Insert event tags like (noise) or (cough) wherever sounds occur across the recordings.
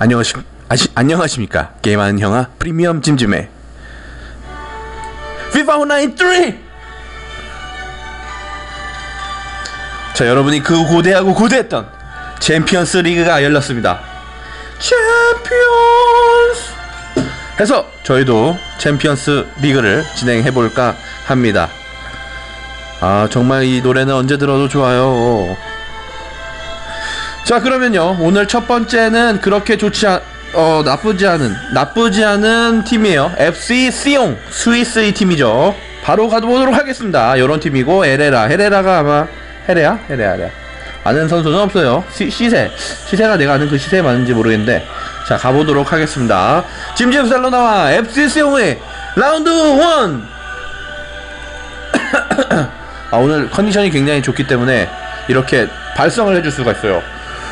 안녕하시, 아시, 안녕하십니까? 게임하는 형아 프리미엄 찜찜해. FIFA 온라인 3! 자 여러분이 그 고대하고 고대했던 챔피언스 리그가 열렸습니다. 챔피언스! 해서 저희도 챔피언스 리그를 진행해볼까 합니다. 아 정말 이 노래는 언제 들어도 좋아요 자 그러면요. 오늘 첫 번째는 그렇게 좋지 않, 어 나쁘지 않은 나쁘지 않은 팀이에요. FC 시옹 스위스의 팀이죠. 바로 가보도록 하겠습니다. 이런 팀이고 에레라. 헤레라가 아마 헤레야? 헤레야 헤레야. 아는 선수는 없어요. 시, 시세. 시세가 내가 아는 그 시세에 맞는지 모르겠는데. 자 가보도록 하겠습니다. 짐짐 살로나와. FC 시옹의 라운드 1 (coughs) 아, 오늘 컨디션이 굉장히 좋기 때문에 이렇게 발성을 해줄 수가 있어요.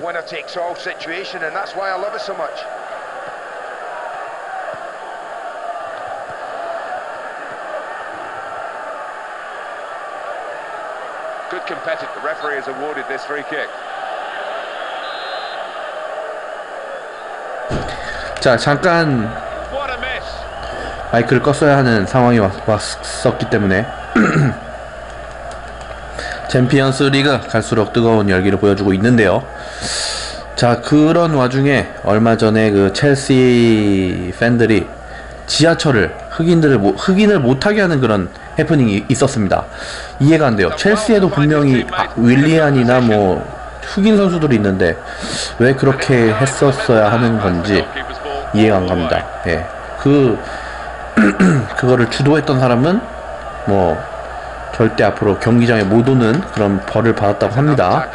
winner takes all situation, and that's why I love it so much. Good competitor. The referee has awarded this free kick. 자, 잠깐! 마이크를 껐어야 하는 상황이 왔, 왔었기 때문에 챔피언스 리그 갈수록 뜨거운 열기를 보여주고 있는데요. 자 그런 와중에 얼마 전에 그 첼시 팬들이 지하철을 흑인들을 못, 흑인을 못하게 하는 그런 해프닝이 있었습니다. 이해가 안 돼요. 첼시에도 분명히 아, 윌리안이나 뭐 흑인 선수들이 있는데 왜 그렇게 했었어야 하는 건지. 이해가 안 갑니다. 예. 그 (clears throat) 그거를 주도했던 사람은 뭐 절대 앞으로 경기장에 못 오는 그런 벌을 받았다고 합니다.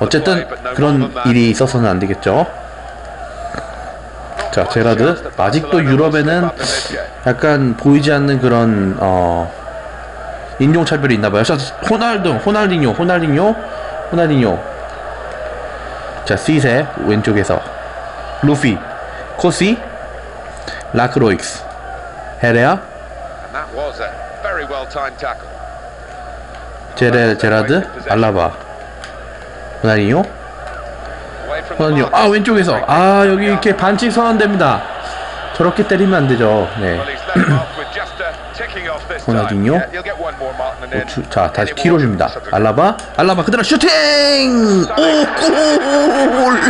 어쨌든 그런. 일이 있어서는 안 되겠죠. 자, 제라드 아직도 유럽에는 약간 보이지 않는 그런 어 인종 차별이 있나 봐요. 자, 호날두, 호날딩요, 호날딩요, 호날딩요. 자, 시세 왼쪽에서 루피, 코시, 라크로익스, 헤레아. 제레 제라드, 알라바, 호날딩요. mark. 아 왼쪽에서 아 여기 이렇게 반칙 선언됩니다. 저렇게 때리면 안 되죠. 네. Then 주- 자 다시 뒤로 줍니다. 알라바, 알라바 그대로 슈팅! 오, 골!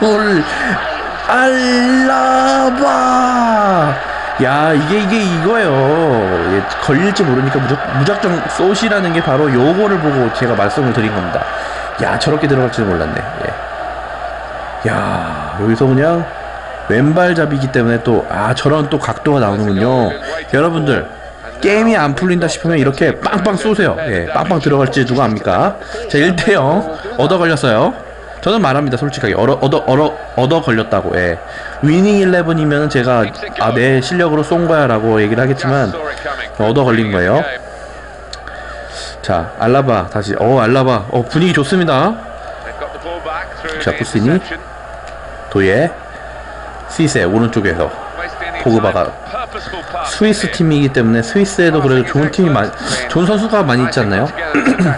골! 알라바! 야 이게 이게 이거예요. 예, 걸릴지 모르니까 무작, 무작정 쏘시라는 게 바로 요거를 보고 제가 말씀을 드린 겁니다. 야 저렇게 들어갈 줄 몰랐네. 예. 야 여기서 그냥 왼발잡이기 때문에 또 아 저런 또 각도가 나오는군요. 여러분들 게임이 안 풀린다 싶으면 이렇게 빵빵 쏘세요. 예, 빵빵 들어갈지 누가 압니까? 자 1대0 얻어 걸렸어요. 저는 말합니다 솔직하게 얻어 얻어 얻어 얻어 걸렸다고. 예. 위닝 11이면 제가 아 내 실력으로 쏜 거야 라고 얘기를 하겠지만. 얻어 걸린 거예요. 자 알라바 다시 어 알라바 어 분위기 좋습니다. 자, 부스니. 도예 시세 오른쪽에서 포그바가 스위스. 팀이기 때문에 스위스에도 그래도 좋은 팀이 많 좋은 선수가 많이 있지 않나요? 네.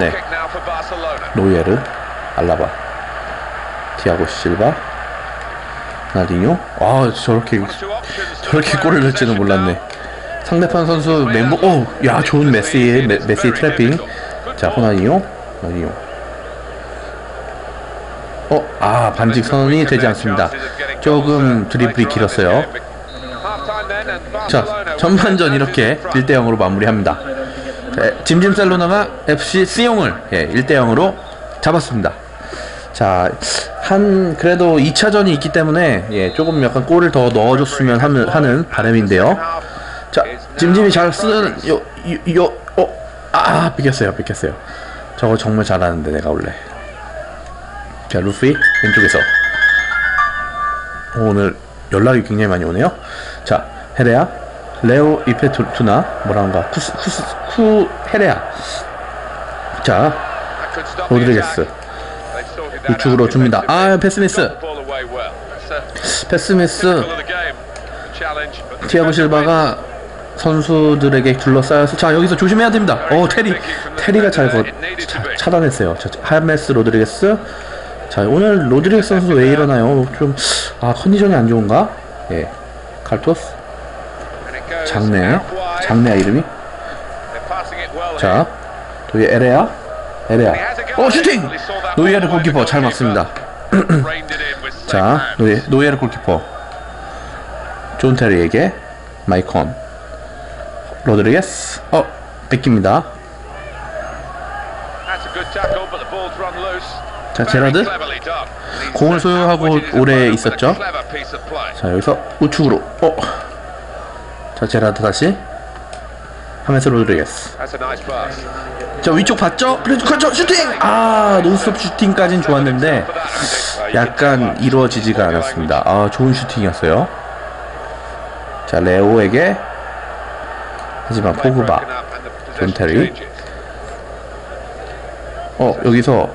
(clears throat) 네. 노예르 알라바. 티아고 실바. 나디뇨 아 저렇게 저렇게 골을 넣을지는 몰랐네. 상대편 선수 멤버 오야 좋은 메시의 메, 메시의 트래핑. 자 호나니뇨 호나니뇨 어아 반직 선언이 되지 않습니다. 조금 드리블이 길었어요. 자 전반전 이렇게 1대 0으로 마무리합니다. 자, 짐짐살로나가 FC 시용을 예, 1대 0으로 잡았습니다 자, 한 그래도 2차전이 있기 때문에 예, 조금 약간 골을 더 넣어줬으면 하는, 하는 바람인데요. 자, 짐짐이 잘 쓰는 요, 요, 요 어, 아, 뺏겼어요, 뺏겼어요. 저거 정말 잘하는데 내가 원래. 자, 루피 왼쪽에서 오늘 연락이 굉장히 많이 오네요. 자, 헤레아, 레오 이페투나 뭐라는가, 쿠스 쿠스 쿠 헤레아. 자, 로드리게스 우측으로 줍니다. 아. 패스미스. 패스미스. 티아고 실바가 선수들에게 둘러싸여서 자 여기서 조심해야 됩니다. 어 테리 테리가 잘 거, 차, 차단했어요. 자, 하메스 로드리게스. 자 오늘 로드리게스 선수 왜 이러나요? 좀 아 컨디션이 안 좋은가? 예, 칼토스 장내. 장내야 이름이. 자 도이 에레아 에레아. 어 슈팅! 노이에르 골키퍼 잘 막습니다. (clears throat) 자 노예 노예르 골키퍼 존 테리에게 마이콘 로드리게스 어 뺏깁니다. 자, 제라드. 공을 소유하고 오래 있었죠. 자 여기서 우측으로 어. 자 제라드 다시 하면서 로드리게스. 자 위쪽 봤죠? 그래도 그렇죠. 슈팅! 아 논스톱 슈팅까진 좋았는데 약간 이루어지지가 않았습니다. 아 좋은 슈팅이었어요. 자 레오에게 하지만 포그바 존 테리. 어 여기서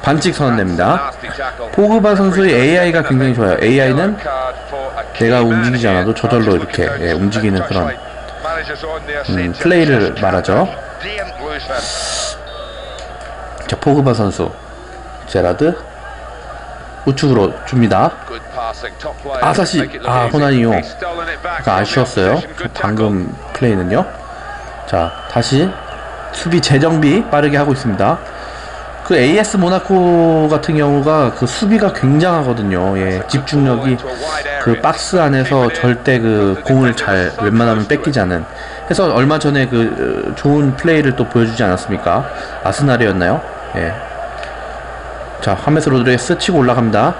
반칙 선언됩니다. 포그바 선수의 AI가 굉장히 좋아요. AI는 내가 움직이지 않아도 저절로 이렇게 예, 움직이는 그런 음, 플레이를 말하죠. 자 포그바 선수 제라드 우측으로 줍니다. 아사시 아 호나니오. 약간 아쉬웠어요. 그 방금 플레이는요. 자 다시 수비 재정비 빠르게 하고 있습니다 그 AS 모나코 같은 경우가 그 수비가 굉장하거든요. 예 집중력이 그 박스 안에서 절대 그 공을 잘 웬만하면 뺏기지 않은. 해서 얼마 전에 그 어, 좋은 플레이를 또 보여주지 않았습니까? 아스날이었나요? 예. 자 하메스 로드리게스 치고 올라갑니다.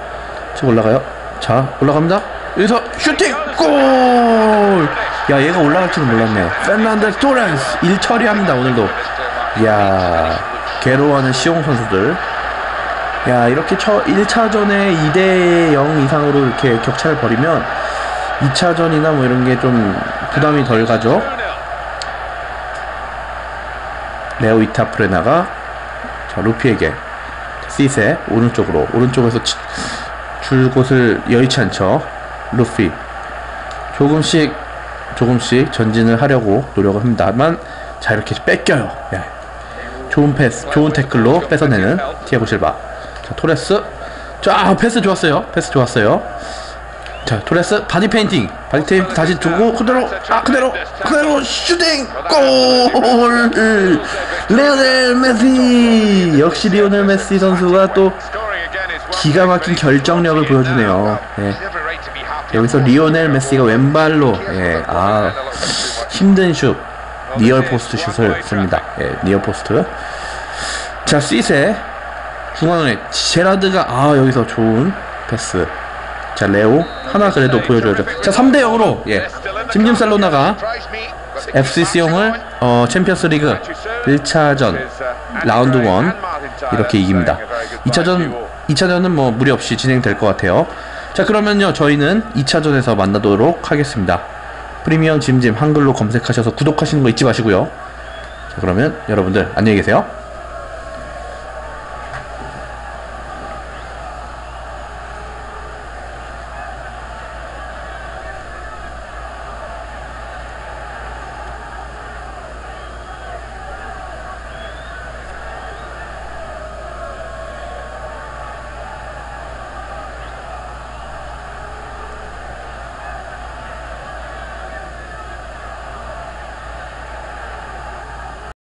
치고 올라가요. 자 올라갑니다. 여기서 슈팅! 골 야 얘가 올라갈 줄은 몰랐네요. 페르난데스 토렌스. 1 처리합니다 오늘도. 이야 괴로워하는 시용 선수들. 야 이렇게 첫 1차전에 2대 0 이상으로 이렇게 격차를 벌이면 2차전이나 뭐 이런 게 좀 부담이 덜 가죠. 레오 이타프레나가 자 루피에게 시세 오른쪽으로 오른쪽에서 치- 줄 곳을 여의치 않죠. 루피. 조금씩 조금씩 전진을 하려고 노력을 합니다만 자 이렇게 뺏겨요. 예. 좋은 패스 좋은 태클로 뺏어내는 티아고 실바. 자 토레스. 자 패스 좋았어요. 패스 좋았어요. 자 토레스 바디 페인팅. 바디 페인팅 다시 두고 그대로 아 그대로 그대로 슈팅! 골! 레오넬 메시! 역시 리오넬 메시 선수가 또 기가 막힌 결정력을 보여주네요. 예. 여기서 리오넬 메시가 왼발로 예, 아 힘든 슛 니얼 포스트 슛을 씁니다. 예, 니얼 포스트. 자, 시세 중앙에 제라드가 아 여기서 좋은 패스. 자, 레오 하나 그래도 보여줘야죠. 자, 3대 0으로 예, 짐짐 살로나가 FCC용을 어, 챔피언스 리그 1차전 라운드 1 이렇게 이깁니다. 2차전 2차전은 뭐 무리 없이 진행될 것 같아요. 자, 그러면요. 저희는 2차전에서 만나도록 하겠습니다. 프리미엄 짐짐 한글로 검색하셔서 구독하시는 거 잊지 마시고요. 자, 그러면 여러분들 안녕히 계세요.